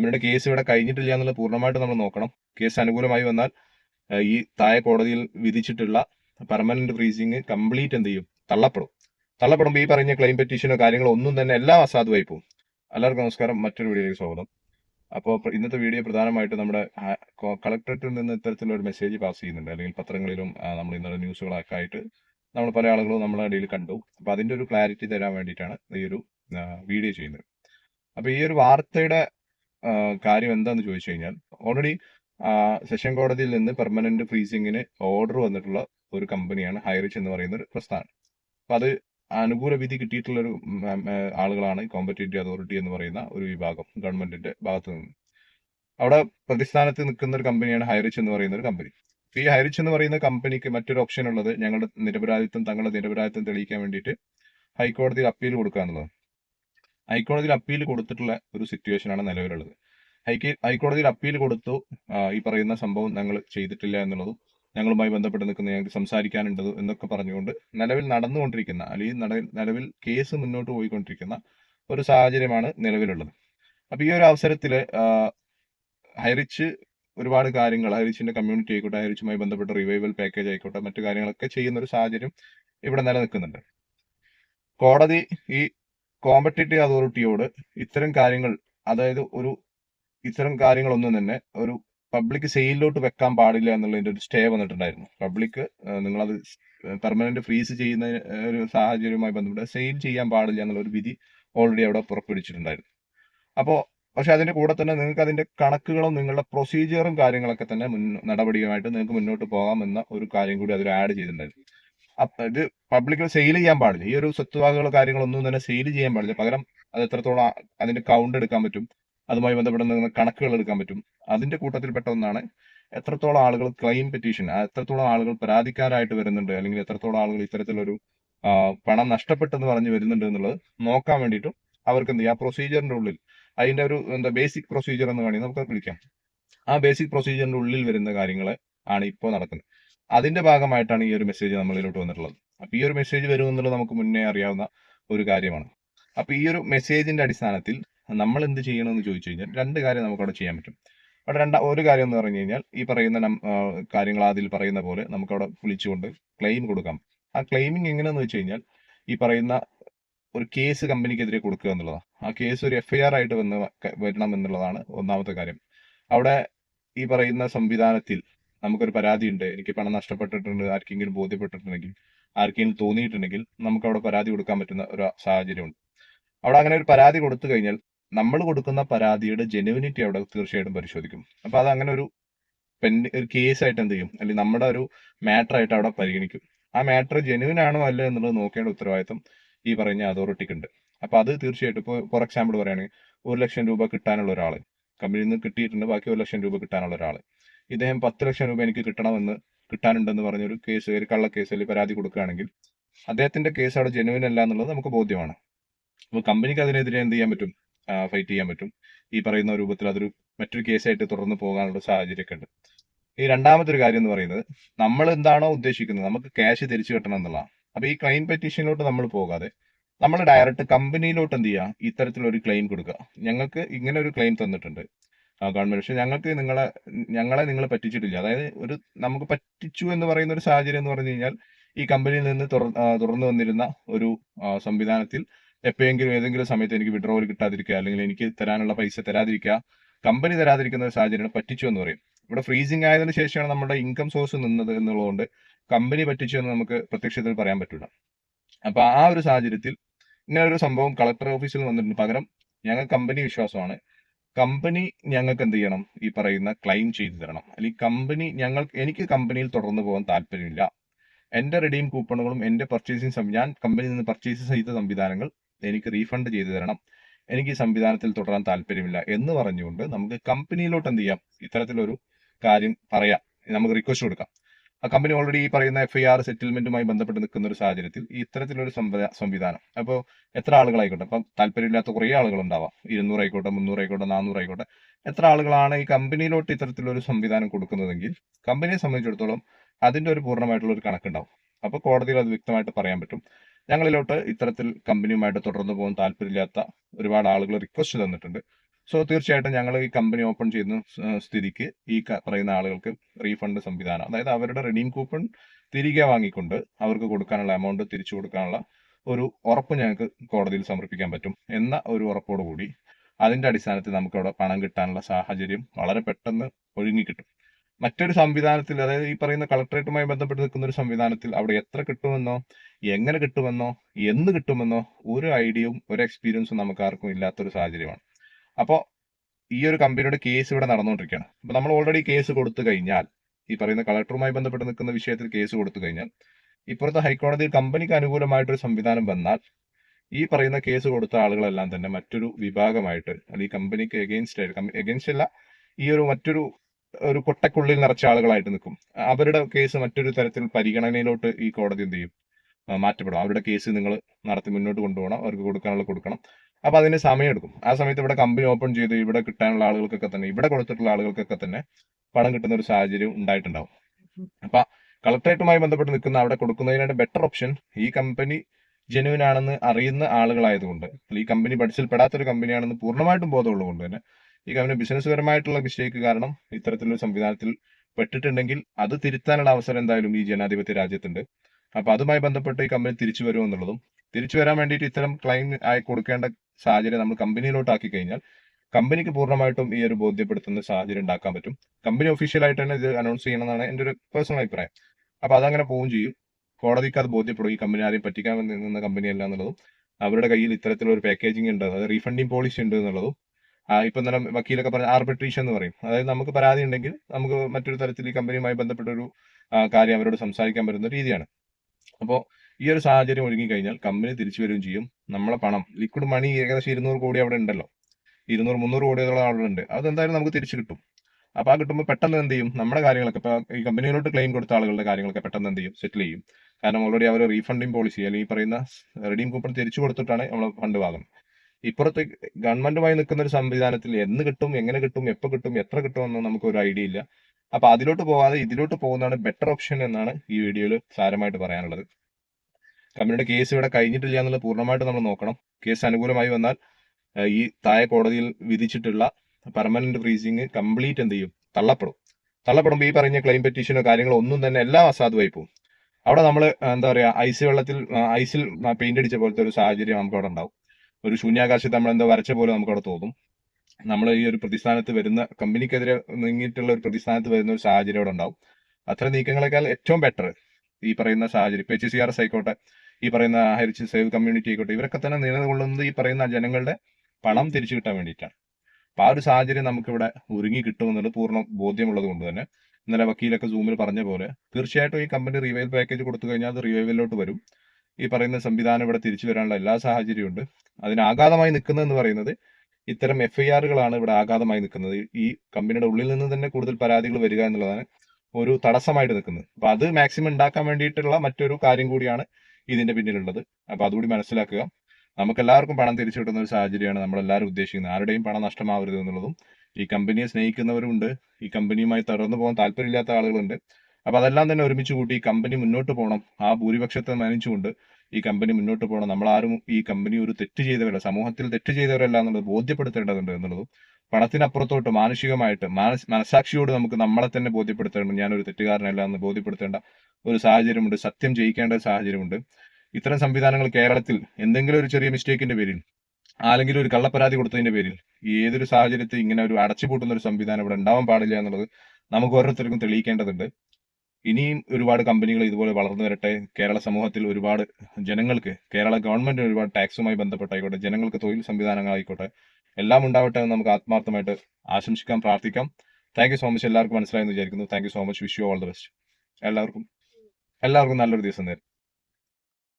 കമ്പനിയുടെ കേസ് ഇവിടെ കഴിഞ്ഞിട്ടില്ല എന്നുള്ളത് പൂർണമായിട്ട് നമ്മൾ നോക്കണം. കേസ് അനുകൂലമായി വന്നാൽ ഈ തായ കോടതിയിൽ വിധിച്ചിട്ടുള്ള പെർമനന്റ് ഫ്രീസിങ് കംപ്ലീറ്റ് എന്ത് ചെയ്യും? തള്ളപ്പെടും. തള്ളപ്പെടുമ്പോൾ ഈ പറഞ്ഞ ക്ലെയിം പെറ്റീഷനോ കാര്യങ്ങളോ ഒന്നും തന്നെ എല്ലാം അസാധുവായി പോകും. എല്ലാവർക്കും നമസ്കാരം. മറ്റൊരു വീഡിയോയിലേക്ക് സ്വാഗതം. അപ്പോൾ ഇന്നത്തെ വീഡിയോ പ്രധാനമായിട്ട് നമ്മുടെ കളക്ടറേറ്റിൽ നിന്ന് ഇത്തരത്തിലുള്ള ഒരു മെസ്സേജ് പാസ് ചെയ്യുന്നുണ്ട്. അല്ലെങ്കിൽ പത്രങ്ങളിലും നമ്മൾ ഇന്നലെ ന്യൂസുകളൊക്കെ ആയിട്ട് നമ്മൾ പല ആളുകളും നമ്മളെ ഇടയിൽ കണ്ടു. അപ്പോൾ അതിന്റെ ഒരു ക്ലാരിറ്റി തരാൻ വേണ്ടിയിട്ടാണ് ഈ ഒരു വീഡിയോ ചെയ്യുന്നത്. അപ്പോൾ ഈ ഒരു വാർത്തയുടെ കാര്യം എന്താണെന്ന് ചോദിച്ചു കഴിഞ്ഞാൽ ഓൾറെഡി സെഷൻ കോടതിയിൽ നിന്ന് പെർമനന്റ് ഫ്രീസിങ്ങിന് ഓർഡർ വന്നിട്ടുള്ള ഒരു കമ്പനിയാണ് ഹൈറിച്ച് എന്ന് പറയുന്ന ഒരു പ്രസ്ഥാനം. അപ്പൊ അത് അനുകൂല വിധി കിട്ടിയിട്ടുള്ള ഒരു ആളുകളാണ് കോമ്പറ്റേറ്റീവ് അതോറിറ്റി എന്ന് പറയുന്ന ഒരു വിഭാഗം ഗവൺമെന്റിന്റെ ഭാഗത്ത് നിന്ന്. അവിടെ പ്രതിസ്ഥാനത്ത് നിൽക്കുന്ന ഒരു കമ്പനിയാണ് ഹൈറിച്ച് എന്ന് പറയുന്ന ഒരു കമ്പനി ഈ ഹൈറിച്ച് എന്ന് പറയുന്ന കമ്പനിക്ക് മറ്റൊരു ഓപ്ഷൻ ഉള്ളത് ഞങ്ങളുടെ നിരപരാധിത്വം തങ്ങളുടെ നിരപരാധിത്വം തെളിയിക്കാൻ വേണ്ടിയിട്ട് ഹൈക്കോടതിയിൽ അപ്പീൽ കൊടുക്കുക എന്നുള്ളത് ഹൈക്കോടതിയിൽ അപ്പീൽ കൊടുത്തിട്ടുള്ള ഒരു സിറ്റുവേഷൻ ആണ് നിലവിലുള്ളത്. ഹൈക്കേ ഹൈക്കോടതിയിൽ അപ്പീൽ കൊടുത്തു. ഈ പറയുന്ന സംഭവം ഞങ്ങൾ ചെയ്തിട്ടില്ല എന്നുള്ളതും ഞങ്ങളുമായി ബന്ധപ്പെട്ട് നിൽക്കുന്ന ഞങ്ങൾക്ക് സംസാരിക്കാനുണ്ട് എന്നൊക്കെ പറഞ്ഞുകൊണ്ട് നിലവിൽ നടന്നുകൊണ്ടിരിക്കുന്ന അല്ലെങ്കിൽ നിലവിൽ കേസ് മുന്നോട്ട് പോയിക്കൊണ്ടിരിക്കുന്ന ഒരു സാഹചര്യമാണ് നിലവിലുള്ളത്. അപ്പൊ ഈ ഒരു അവസരത്തിൽ ഹൈറിച്ച് ഒരുപാട് കാര്യങ്ങൾ ഹൈറിച്ചിന്റെ കമ്മ്യൂണിറ്റി ആയിക്കോട്ടെ ഹൈറിച്ചുമായി ബന്ധപ്പെട്ട റിവൈവൽ പാക്കേജ് ആയിക്കോട്ടെ മറ്റു കാര്യങ്ങളൊക്കെ ചെയ്യുന്ന ഒരു സാഹചര്യം ഇവിടെ നിലനിൽക്കുന്നുണ്ട്. കോടതി ഈ കോമ്പറ്റേറ്റീവ് അതോറിറ്റിയോട് ഇത്തരം കാര്യങ്ങൾ അതായത് ഒരു ഇത്തരം കാര്യങ്ങളൊന്നും തന്നെ ഒരു പബ്ലിക് സെയിലിലോട്ട് വെക്കാൻ പാടില്ല എന്നുള്ളതിന്റെ ഒരു സ്റ്റേ വന്നിട്ടുണ്ടായിരുന്നു. പബ്ലിക് നിങ്ങളത് പെർമനന്റ് ഫ്രീസ് ചെയ്യുന്ന ഒരു സാഹചര്യവുമായി ബന്ധപ്പെട്ട് സെയിൽ ചെയ്യാൻ പാടില്ല എന്നുള്ള ഒരു വിധി ഓൾറെഡി അവിടെ പുറപ്പെടുവിച്ചിട്ടുണ്ടായിരുന്നു. അപ്പോൾ പക്ഷെ അതിന്റെ കൂടെ തന്നെ നിങ്ങൾക്ക് അതിന്റെ കണക്കുകളും നിങ്ങളുടെ പ്രൊസീജിയറും കാര്യങ്ങളൊക്കെ തന്നെ മുൻ നടപടിയുമായിട്ട് നിങ്ങൾക്ക് മുന്നോട്ട് പോകാം എന്ന ഒരു കാര്യം കൂടി അതിൽ ആഡ് ചെയ്തിട്ടുണ്ടായിരുന്നു. ഇത് പബ്ലിക്കിൽ സെയിൽ ചെയ്യാൻ പാടില്ല. ഈ ഒരു സ്വത്തുവകകളോ കാര്യങ്ങളൊന്നും തന്നെ സെയിൽ ചെയ്യാൻ പാടില്ല. പകരം അത് എത്രത്തോളം അതിന്റെ കൗണ്ട് എടുക്കാൻ പറ്റും അതുമായി ബന്ധപ്പെടുന്ന കണക്കുകൾ എടുക്കാൻ പറ്റും. അതിന്റെ കൂട്ടത്തിൽപ്പെട്ട ഒന്നാണ് എത്രത്തോളം ആളുകൾ ക്ലെയിം പെറ്റീഷൻ എത്രത്തോളം ആളുകൾ പരാതിക്കാരായിട്ട് വരുന്നുണ്ട് അല്ലെങ്കിൽ എത്രത്തോളം ആളുകൾ ഇത്തരത്തിലൊരു പണം നഷ്ടപ്പെട്ടെന്ന് പറഞ്ഞു വരുന്നുണ്ട് എന്നുള്ളത് നോക്കാൻ വേണ്ടിയിട്ടും അവർക്ക് എന്ത് ആ പ്രൊസീജിയറിന്റെ ഉള്ളിൽ അതിന്റെ ഒരു എന്താ ബേസിക് പ്രൊസീജിയർ എന്ന് വേണമെങ്കിൽ നമുക്ക് വിളിക്കാം. ആ ബേസിക് പ്രൊസീജിയറിന്റെ ഉള്ളിൽ വരുന്ന കാര്യങ്ങൾ ആണ് ഇപ്പോൾ നടക്കുന്നത്. അതിന്റെ ഭാഗമായിട്ടാണ് ഈ ഒരു മെസ്സേജ് നമ്മളിലോട്ട് വന്നിട്ടുള്ളത്. അപ്പൊ ഈ ഒരു മെസ്സേജ് വരും എന്നുള്ളത് നമുക്ക് മുന്നേ അറിയാവുന്ന ഒരു കാര്യമാണ്. അപ്പൊ ഈ ഒരു മെസ്സേജിന്റെ അടിസ്ഥാനത്തിൽ നമ്മൾ എന്ത് ചെയ്യണമെന്ന് ചോദിച്ചു കഴിഞ്ഞാൽ രണ്ട് കാര്യം നമുക്ക് അവിടെ ചെയ്യാൻ പറ്റും. അവിടെ രണ്ട ഒരു കാര്യം എന്ന് പറഞ്ഞു കഴിഞ്ഞാൽ ഈ പറയുന്ന കാര്യങ്ങൾ അതിൽ പറയുന്ന പോലെ നമുക്ക് അവിടെ വിളിച്ചുകൊണ്ട് ക്ലെയിം കൊടുക്കാം. ആ ക്ലെയിമിങ് എങ്ങനെയെന്ന് വെച്ച് കഴിഞ്ഞാൽ ഈ പറയുന്ന ഒരു കേസ് കമ്പനിക്കെതിരെ കൊടുക്കുക എന്നുള്ളതാണ്. ആ കേസ് ഒരു എഫ്ഐആർ ആയിട്ട് വന്ന് വരണം എന്നുള്ളതാണ് ഒന്നാമത്തെ കാര്യം. അവിടെ ഈ പറയുന്ന സംവിധാനത്തിൽ നമുക്കൊരു പരാതി ഉണ്ട് എനിക്ക് പണം നഷ്ടപ്പെട്ടിട്ടുണ്ട്. ആർക്കെങ്കിലും ബോധ്യപ്പെട്ടിട്ടുണ്ടെങ്കിൽ ആർക്കെങ്കിലും തോന്നിയിട്ടുണ്ടെങ്കിൽ നമുക്ക് അവിടെ പരാതി കൊടുക്കാൻ പറ്റുന്ന ഒരു സാഹചര്യമുണ്ട്. അവിടെ അങ്ങനെ ഒരു പരാതി കൊടുത്തു കഴിഞ്ഞാൽ നമ്മൾ കൊടുക്കുന്ന പരാതിയുടെ ജെനുവിനിറ്റി അവിടെ തീർച്ചയായിട്ടും പരിശോധിക്കും. അപ്പൊ അത് അങ്ങനെ ഒരു പെൻഡി ഒരു കേസായിട്ട് എന്ത് ചെയ്യും? അല്ലെങ്കിൽ നമ്മുടെ ഒരു മാറ്റർ ആയിട്ട് അവിടെ പരിഗണിക്കും. ആ മാറ്റർ ജെനുവിൻ ആണോ അല്ല എന്നുള്ളത് നോക്കേണ്ട ഉത്തരവാദിത്വം ഈ പറഞ്ഞ അതോറിറ്റിക്ക് ഉണ്ട് അപ്പൊ അത് തീർച്ചയായിട്ടും ഇപ്പോൾ ഫോർ എക്സാമ്പിൾ പറയുകയാണെങ്കിൽ ഒരു ലക്ഷം രൂപ കിട്ടാനുള്ള ഒരാൾ കമ്പനിയിൽ നിന്ന് കിട്ടിയിട്ടുണ്ട് ബാക്കി ഒരു ലക്ഷം രൂപ കിട്ടാനുള്ള ഒരാൾ ഇദ്ദേഹം പത്ത് ലക്ഷം രൂപ എനിക്ക് കിട്ടണമെന്ന് കിട്ടാനുണ്ടെന്ന് പറഞ്ഞൊരു കേസ് ഒരു കള്ള കേസ് അല്ലെങ്കിൽ പരാതി കൊടുക്കുകയാണെങ്കിൽ അദ്ദേഹത്തിന്റെ കേസ് അവിടെ ജെനുവിൻ അല്ല എന്നുള്ളത് നമുക്ക് ബോധ്യമാണ്. അപ്പോൾ കമ്പനിക്ക് അതിനെതിരെ എന്ത് ചെയ്യാൻ പറ്റും? ഫൈറ്റ് ചെയ്യാൻ പറ്റും. ഈ പറയുന്ന രൂപത്തിൽ അതൊരു മറ്റൊരു കേസായിട്ട് തുടർന്ന് പോകാനുള്ള സാഹചര്യമൊക്കെ ഉണ്ട് ഈ രണ്ടാമത്തെ ഒരു കാര്യം എന്ന് പറയുന്നത് നമ്മൾ എന്താണോ ഉദ്ദേശിക്കുന്നത് നമുക്ക് ക്യാഷ് തിരിച്ചു കിട്ടണം എന്നുള്ളതാണ്. അപ്പൊ ഈ ക്ലെയിം പെറ്റീഷനിലോട്ട് നമ്മൾ പോകാതെ നമ്മൾ ഡയറക്റ്റ് കമ്പനിയിലോട്ട് എന്ത് ചെയ്യുക? ഇത്തരത്തിലൊരു ക്ലെയിം കൊടുക്കുക. ഞങ്ങൾക്ക് ഇങ്ങനെ ഒരു ക്ലെയിം തന്നിട്ടുണ്ട്. ഗവൺമെന്റ്. പക്ഷെ ഞങ്ങൾക്ക് നിങ്ങളെ ഞങ്ങളെ നിങ്ങൾ പറ്റിച്ചിട്ടില്ല. അതായത് ഒരു നമുക്ക് പറ്റിച്ചു എന്ന് പറയുന്ന ഒരു സാഹചര്യം എന്ന് പറഞ്ഞു കഴിഞ്ഞാൽ ഈ കമ്പനിയിൽ നിന്ന് തുറ- തുറന്നു വന്നിരുന്ന ഒരു ആ, സംവിധാനത്തിൽ എപ്പോഴെങ്കിലും ഏതെങ്കിലും സമയത്ത് എനിക്ക് വിഡ്രോവൽ കിട്ടാതിരിക്കുക അല്ലെങ്കിൽ എനിക്ക് തരാനുള്ള പൈസ തരാതിരിക്കുക കമ്പനി തരാതിരിക്കുന്ന ഒരു സാഹചര്യം പറ്റിച്ചു എന്ന് പറയും. ഇവിടെ ഫ്രീസിംഗ് ആയതിനു ശേഷമാണ് നമ്മുടെ ഇൻകം സോഴ്സ് നിന്നത് എന്നുള്ളതുകൊണ്ട് കമ്പനി പറ്റിച്ചു എന്ന് നമുക്ക് പ്രത്യക്ഷത്തിൽ പറയാൻ പറ്റില്ല. അപ്പൊ ആ ഒരു സാഹചര്യത്തിൽ ഇങ്ങനെ ഒരു സംഭവം കളക്ടർ ഓഫീസിൽ വന്നിട്ടുണ്ട്. പകരം ഞങ്ങൾ കമ്പനി വിശ്വാസമാണ്. കമ്പനി ഞങ്ങൾക്ക് എന്ത് ചെയ്യണം? ഈ പറയുന്ന ക്ലെയിം ചെയ്തു തരണം. അല്ലെങ്കിൽ കമ്പനി ഞങ്ങൾ എനിക്ക് കമ്പനിയിൽ തുടർന്ന് പോകാൻ താല്പര്യമില്ല. എന്റെ റെഡീം കൂപ്പണുകളും എന്റെ പർച്ചേസിങ് ഞാൻ കമ്പനിയിൽ നിന്ന് പർച്ചേസ് ചെയ്ത സംവിധാനങ്ങൾ എനിക്ക് റീഫണ്ട് ചെയ്തു തരണം. എനിക്ക് ഈ സംവിധാനത്തിൽ തുടരാൻ താല്പര്യമില്ല എന്ന് പറഞ്ഞുകൊണ്ട് നമുക്ക് കമ്പനിയിലോട്ട് എന്ത് ചെയ്യാം? ഇത്തരത്തിലൊരു കാര്യം പറയാം. നമുക്ക് റിക്വസ്റ്റ് കൊടുക്കാം. കമ്പനി ഓൾറെഡി ഈ പറയുന്ന എഫ് ഐ ആർ സെറ്റിൽമെന്റുമായി ബന്ധപ്പെട്ട് നിൽക്കുന്ന ഒരു സാഹചര്യത്തിൽ ഇത്തരത്തിലൊരു സംവിധാ- സംവിധാനം. അപ്പോൾ എത്ര ആളുകളായിക്കോട്ടെ? അപ്പം താല്പര്യമില്ലാത്ത കുറേ ആളുകൾ ഉണ്ടാവാം ഇരുന്നൂറ് ആയിക്കോട്ടെ മുന്നൂറ് ആയിക്കോട്ടെ നാനൂറ് ആയിക്കോട്ടെ. എത്ര ആളുകളാണ് ഈ കമ്പനിയിലോട്ട് ഇത്തരത്തിലൊരു സംവിധാനം കൊടുക്കുന്നതെങ്കിൽ കമ്പനിയെ സംബന്ധിച്ചിടത്തോളം അതിന്റെ ഒരു പൂർണമായിട്ടുള്ള ഒരു കണക്കുണ്ടാവും. അപ്പോൾ കോടതിയിൽ അത് വ്യക്തമായിട്ട് പറയാൻ പറ്റും. ഞങ്ങളിലോട്ട് ഇത്തരത്തിൽ കമ്പനിയുമായിട്ട് തുടർന്ന് പോകാൻ താല്പര്യമില്ലാത്ത ഒരുപാട് ആളുകൾ റിക്വസ്റ്റ് തന്നിട്ടുണ്ട്. സോ തീർച്ചയായിട്ടും ഞങ്ങൾ ഈ കമ്പനി ഓപ്പൺ ചെയ്യുന്ന സ്ഥിതിക്ക് ഈ പറയുന്ന ആളുകൾക്ക് റീഫണ്ട് സംവിധാനം അതായത് അവരുടെ റെഡീം കൂപ്പൺ തിരികെ വാങ്ങിക്കൊണ്ട് അവർക്ക് കൊടുക്കാനുള്ള എമൗണ്ട് തിരിച്ചു കൊടുക്കാനുള്ള ഒരു ഉറപ്പ് ഞങ്ങൾക്ക് കോടതിയിൽ സമർപ്പിക്കാൻ പറ്റും എന്ന ഒരു ഉറപ്പോടു കൂടി അതിന്റെ അടിസ്ഥാനത്തിൽ നമുക്ക് അവിടെ പണം കിട്ടാനുള്ള സാഹചര്യം വളരെ പെട്ടെന്ന് ഒഴുങ്ങിക്കിട്ടും മറ്റൊരു സംവിധാനത്തിൽ അതായത് ഈ പറയുന്ന കളക്ടറേറ്റുമായി ബന്ധപ്പെട്ട് നിൽക്കുന്ന ഒരു സംവിധാനത്തിൽ അവിടെ എത്ര കിട്ടുമെന്നോ എങ്ങനെ കിട്ടുമെന്നോ എന്ന് കിട്ടുമെന്നോ ഒരു ഐഡിയയും ഒരു എക്സ്പീരിയൻസും നമുക്ക് ആർക്കും ഇല്ലാത്തൊരു സാഹചര്യമാണ്. അപ്പോൾ ഈ ഒരു കമ്പനിയുടെ കേസ് ഇവിടെ നടന്നുകൊണ്ടിരിക്കുകയാണ്. അപ്പോൾ നമ്മൾ ഓൾറെഡി കേസ് കൊടുത്തു കഴിഞ്ഞാൽ ഈ പറയുന്ന കളക്ടറുമായി ബന്ധപ്പെട്ട് നിൽക്കുന്ന വിഷയത്തിൽ കേസ് കൊടുത്തു കഴിഞ്ഞാൽ ഇപ്പുറത്തെ ഹൈക്കോടതിയിൽ കമ്പനിക്ക് അനുകൂലമായിട്ടൊരു സംവിധാനം വന്നാൽ ഈ പറയുന്ന കേസ് കൊടുത്ത ആളുകളെല്ലാം തന്നെ മറ്റൊരു വിഭാഗമായിട്ട് അല്ലെങ്കിൽ ഈ കമ്പനിക്ക് എഗെയിൻസ്റ്റ് ആയിട്ട് എഗെയിൻസ്റ്റ് അല്ല ഈ ഒരു മറ്റൊരു ഒരു കൊട്ടക്കുള്ളിൽ നിറച്ച ആളുകളായിട്ട് നിൽക്കും. അവരുടെ കേസ് മറ്റൊരു തരത്തിൽ പരിഗണനയിലോട്ട് ഈ കോടതി എന്ത് ചെയ്യും? മാറ്റപ്പെടും. അവരുടെ കേസ് നിങ്ങൾ നടത്തി മുന്നോട്ട് കൊണ്ടുപോകണം. അവർക്ക് കൊടുക്കാനുള്ള കൊടുക്കണം. അപ്പൊ അതിന് സമയമെടുക്കും. ആ സമയത്ത് ഇവിടെ കമ്പനി ഓപ്പൺ ചെയ്ത് ഇവിടെ കിട്ടാനുള്ള ആളുകൾക്കൊക്കെ തന്നെ ഇവിടെ കൊടുത്തിട്ടുള്ള ആളുകൾക്കൊക്കെ തന്നെ പണം കിട്ടുന്ന ഒരു സാഹചര്യം ഉണ്ടായിട്ടുണ്ടാവും. അപ്പൊ കളക്ടറേറ്റുമായി ബന്ധപ്പെട്ട് നിൽക്കുന്ന അവിടെ കൊടുക്കുന്നതിനായിട്ട് ബെറ്റർ ഓപ്ഷൻ ഈ കമ്പനി ജെനുവിൻ ആണെന്ന് അറിയുന്ന ആളുകളായതുകൊണ്ട് ഈ കമ്പനി ബഡ്സിൽ പെടാത്തൊരു കമ്പനിയാണെന്ന് പൂർണമായിട്ടും ബോധമുള്ളതുകൊണ്ട് തന്നെ ഈ കമ്പനി ബിസിനസ് പരമായിട്ടുള്ള മിസ്റ്റേക്ക് കാരണം ഇത്തരത്തിലൊരു സംവിധാനത്തിൽ പെട്ടിട്ടുണ്ടെങ്കിൽ അത് തിരുത്താനുള്ള അവസരം എന്തായാലും ഈ ജനാധിപത്യ രാജ്യത്തുണ്ട്. അപ്പൊ അതുമായി ബന്ധപ്പെട്ട് ഈ കമ്പനി തിരിച്ചു വരുമെന്നുള്ളതും തിരിച്ചു വരാൻ വേണ്ടിയിട്ട് ഇത്തരം ക്ലൈം ആയി കൊടുക്കേണ്ട സാഹചര്യം നമ്മൾ കമ്പനിയിലോട്ട് ആക്കി കഴിഞ്ഞാൽ കമ്പനിക്ക് പൂർണമായിട്ടും ഈ ഒരു ബോധ്യപ്പെടുത്തുന്ന സാഹചര്യം ഉണ്ടാക്കാൻ പറ്റും. കമ്പനി ഒഫീഷ്യലായിട്ട് തന്നെ ഇത് അനൗൺസ് ചെയ്യണമെന്നാണ് എന്റെ ഒരു പേഴ്സണൽ അഭിപ്രായം. അപ്പൊ അതങ്ങനെ പോവുകയും ചെയ്യും. കോടതിക്ക് അത് ബോധ്യപ്പെടും. ഈ കമ്പനി ആരെയും പറ്റിക്കാൻ നിന്ന കമ്പനിയല്ല എന്നുള്ളതും അവരുടെ കയ്യിൽ ഇത്തരത്തിലൊരു പാക്കേജിംഗ് ഉണ്ട്. അതായത് റീഫണ്ടിങ് പോളിസി ഉണ്ട് എന്നുള്ളതും. ഇപ്പൊ തന്നെ വക്കീലൊക്കെ പറഞ്ഞ ആർബിട്രേഷൻ എന്ന് പറയും. അതായത് നമുക്ക് പരാതി ഉണ്ടെങ്കിൽ നമുക്ക് മറ്റൊരു തരത്തിൽ ഈ കമ്പനിയുമായി ബന്ധപ്പെട്ട ഒരു കാര്യം അവരോട് സംസാരിക്കാൻ പറ്റുന്ന രീതിയാണ്. അപ്പോൾ ഈ ഒരു സാഹചര്യം ഒരുങ്ങി കഴിഞ്ഞാൽ കമ്പനി തിരിച്ചു വരികയും ചെയ്യും. നമ്മളെ പണം ലിക്വിഡ് മണി ഏകദേശം ഇരുന്നൂറ് കോടി അവിടെ ഉണ്ടല്ലോ. ഇരുന്നൂറ് മുന്നൂറ് കോടിയോളം അവിടെ ഉണ്ട്. അതെന്തായാലും നമുക്ക് തിരിച്ചു കിട്ടും. അപ്പൊ ആ കിട്ടുമ്പോൾ പെട്ടെന്ന് എന്ത് ചെയ്യും? നമ്മുടെ കാര്യങ്ങളൊക്കെ ഇപ്പൊ ഈ കമ്പനിയിലോട്ട് ക്ലെയിം കൊടുത്ത ആളുകളുടെ കാര്യങ്ങളൊക്കെ പെട്ടെന്ന് എന്ത് ചെയ്യും? സെറ്റിൽ ചെയ്യും. കാരണം ഓൾറെഡി അവർ റീഫണ്ടിങ് പോളിസി അല്ലെങ്കിൽ ഈ പറയുന്ന റെഡീം കൂപ്പൺ തിരിച്ചു കൊടുത്തിട്ടാണ് നമ്മൾ ഫണ്ട് വാങ്ങുന്നത്. ഇപ്പുറത്ത് ഗവൺമെന്റുമായി നിൽക്കുന്ന ഒരു സംവിധാനത്തിൽ എന്ന് കിട്ടും എങ്ങനെ കിട്ടും എപ്പോൾ കിട്ടും എത്ര കിട്ടും എന്ന് നമുക്ക് ഒരു ഐഡിയ ഇല്ല. അപ്പൊ അതിലോട്ട് പോവാതെ ഇതിലോട്ട് പോകുന്നതാണ് ബെറ്റർ ഓപ്ഷൻ എന്നാണ് ഈ വീഡിയോയിൽ സാരമായിട്ട് പറയാനുള്ളത്. കമ്പനിയുടെ കേസ് ഇവിടെ കഴിഞ്ഞിട്ടില്ല എന്നുള്ളത് പൂർണമായിട്ട് നമ്മൾ നോക്കണം. കേസ് അനുകൂലമായി വന്നാൽ ഈ താഴെ കോടതിയിൽ വിധിച്ചിട്ടുള്ള പെർമനന്റ് ഫ്രീസിങ് കംപ്ലീറ്റ് എന്ത് ചെയ്യും? തള്ളപ്പെടും. തള്ളപ്പെടുമ്പോൾ ഈ പറഞ്ഞ ക്ലെയിം പെറ്റീഷനോ കാര്യങ്ങളോ ഒന്നും തന്നെ എല്ലാം അസാധുവായി പോകും. അവിടെ നമ്മൾ എന്താ പറയുക ഐസ് വെള്ളത്തിൽ ഐസിൽ പെയിന്റ് അടിച്ച പോലത്തെ ഒരു സാഹചര്യം നമുക്ക് അവിടെ ഉണ്ടാവും. ഒരു ശൂന്യാകാശത്ത് നമ്മൾ എന്താ വരച്ച പോലെ നമുക്ക് അവിടെ തോന്നും. നമ്മൾ ഈ ഒരു പ്രതിസ്ഥാനത്ത് വരുന്ന കമ്പനിക്കെതിരെ നീങ്ങിയിട്ടുള്ള ഒരു പ്രതിസ്ഥാനത്ത് വരുന്ന ഒരു സാഹചര്യം അവിടെ ഉണ്ടാവും. അത്തരം നീക്കങ്ങളെക്കാൾ ഏറ്റവും ബെറ്റർ ഈ പറയുന്ന സാഹചര്യം. ഇപ്പൊ എച്ച് സി ആർ എസ് ആയിക്കോട്ടെ ഈ പറയുന്ന ഹെറിച്ച് സേവ് കമ്മ്യൂണിറ്റി ആയിക്കോട്ടെ ഇവരൊക്കെ തന്നെ നിലകൊള്ളുന്നത് ഈ പറയുന്ന ജനങ്ങളുടെ പണം തിരിച്ചു കിട്ടാൻ വേണ്ടിയിട്ടാണ്. അപ്പൊ ആ ഒരു സാഹചര്യം നമുക്കിവിടെ ഒരുങ്ങി കിട്ടുമെന്നുള്ളത് പൂർണ ബോധ്യമുള്ളത് കൊണ്ട് തന്നെ. ഇന്നലെ വക്കീലൊക്കെ സൂമിൽ പറഞ്ഞ പോലെ തീർച്ചയായിട്ടും ഈ കമ്പനി റിവൈൽ പാക്കേജ് കൊടുത്തു കഴിഞ്ഞാൽ അത് റിവൈവലിലോട്ട് വരും. ഈ പറയുന്ന സംവിധാനം ഇവിടെ തിരിച്ചു വരാനുള്ള എല്ലാ സാഹചര്യവും ഉണ്ട്. അതിന് ആഘാതമായി നിൽക്കുന്നതെന്ന് പറയുന്നത് ഇത്തരം എഫ് ഐ ആറുകളാണ് ഇവിടെ ആഘാതമായി നിൽക്കുന്നത്. ഈ കമ്പനിയുടെ ഉള്ളിൽ നിന്ന് തന്നെ കൂടുതൽ പരാതികൾ വരിക എന്നുള്ളതാണ് ഒരു തടസ്സമായിട്ട് നിൽക്കുന്നത്. അപ്പൊ അത് മാക്സിമം ഉണ്ടാക്കാൻ വേണ്ടിയിട്ടുള്ള മറ്റൊരു കാര്യം കൂടിയാണ് ഇതിന്റെ പിന്നിലുള്ളത്. അപ്പൊ അതുകൂടി മനസ്സിലാക്കുക. നമുക്ക് എല്ലാവർക്കും പണം തിരിച്ചു കിട്ടുന്ന ഒരു സാഹചര്യമാണ് നമ്മൾ എല്ലാവരും ഉദ്ദേശിക്കുന്നത്. ആരുടെയും പണം നഷ്ടമാവരുത് എന്നുള്ളതും ഈ കമ്പനിയെ സ്നേഹിക്കുന്നവരുണ്ട്. ഈ കമ്പനിയുമായി തുടർന്നു പോകാൻ താല്പര്യമില്ലാത്ത ആളുകളുണ്ട്. അപ്പൊ അതെല്ലാം തന്നെ ഒരുമിച്ച് കൂട്ടി ഈ കമ്പനി മുന്നോട്ട് പോകണം. ആ ഭൂരിപക്ഷത്തെ മാനിച്ചുകൊണ്ട് ഈ കമ്പനി മുന്നോട്ട് പോകണം. നമ്മൾ ആരും ഈ കമ്പനി ഒരു തെറ്റ് ചെയ്തവരല്ല സമൂഹത്തിൽ തെറ്റ് ചെയ്തവരല്ല എന്നുള്ളത് ബോധ്യപ്പെടുത്തേണ്ടതുണ്ട് എന്നുള്ളതും പണത്തിനപ്പുറത്തോട്ട് മാനുഷികമായിട്ട് മാനസ് മനസാക്ഷിയോട് നമുക്ക് നമ്മളെ തന്നെ ബോധ്യപ്പെടുത്തേണ്ട ഞാനൊരു തെറ്റുകാരനല്ല എന്ന് ബോധ്യപ്പെടുത്തേണ്ട ഒരു സാഹചര്യമുണ്ട്. സത്യം ജയിക്കേണ്ട ഒരു സാഹചര്യമുണ്ട്. ഇത്തരം സംവിധാനങ്ങൾ കേരളത്തിൽ എന്തെങ്കിലും ഒരു ചെറിയ മിസ്റ്റേക്കിന്റെ പേരിൽ അല്ലെങ്കിൽ ഒരു കള്ളപ്പരാതി കൊടുത്തതിന്റെ പേരിൽ ഏതൊരു സാഹചര്യത്തിൽ ഇങ്ങനെ ഒരു അടച്ചുപൂട്ടുന്ന ഒരു സംവിധാനം ഇവിടെ ഉണ്ടാവാൻ പാടില്ല എന്നുള്ളത് നമുക്ക് ഓരോരുത്തർക്കും തെളിയിക്കേണ്ടതുണ്ട്. ഇനിയും ഒരുപാട് കമ്പനികൾ ഇതുപോലെ വളർന്നു വരട്ടെ. കേരള സമൂഹത്തിൽ ഒരുപാട് ജനങ്ങൾക്ക് കേരള ഗവൺമെന്റ് ഒരുപാട് ടാക്സുമായി ബന്ധപ്പെട്ടായിക്കോട്ടെ ജനങ്ങൾക്ക് തൊഴിൽ സംവിധാനങ്ങളായിക്കോട്ടെ എല്ലാം ഉണ്ടാവട്ടെ എന്ന് നമുക്ക് ആത്മാർത്ഥമായിട്ട് ആശംസിക്കാം പ്രാർത്ഥിക്കാം. താങ്ക് യു സോ മച്ച് എല്ലാവർക്കും മനസ്സിലായെന്ന് വിചാരിക്കുന്നു. Thank you so much wish you all the best എല്ലാവർക്കും എല്ലാവർക്കും നല്ലൊരു ദിവസം നേരം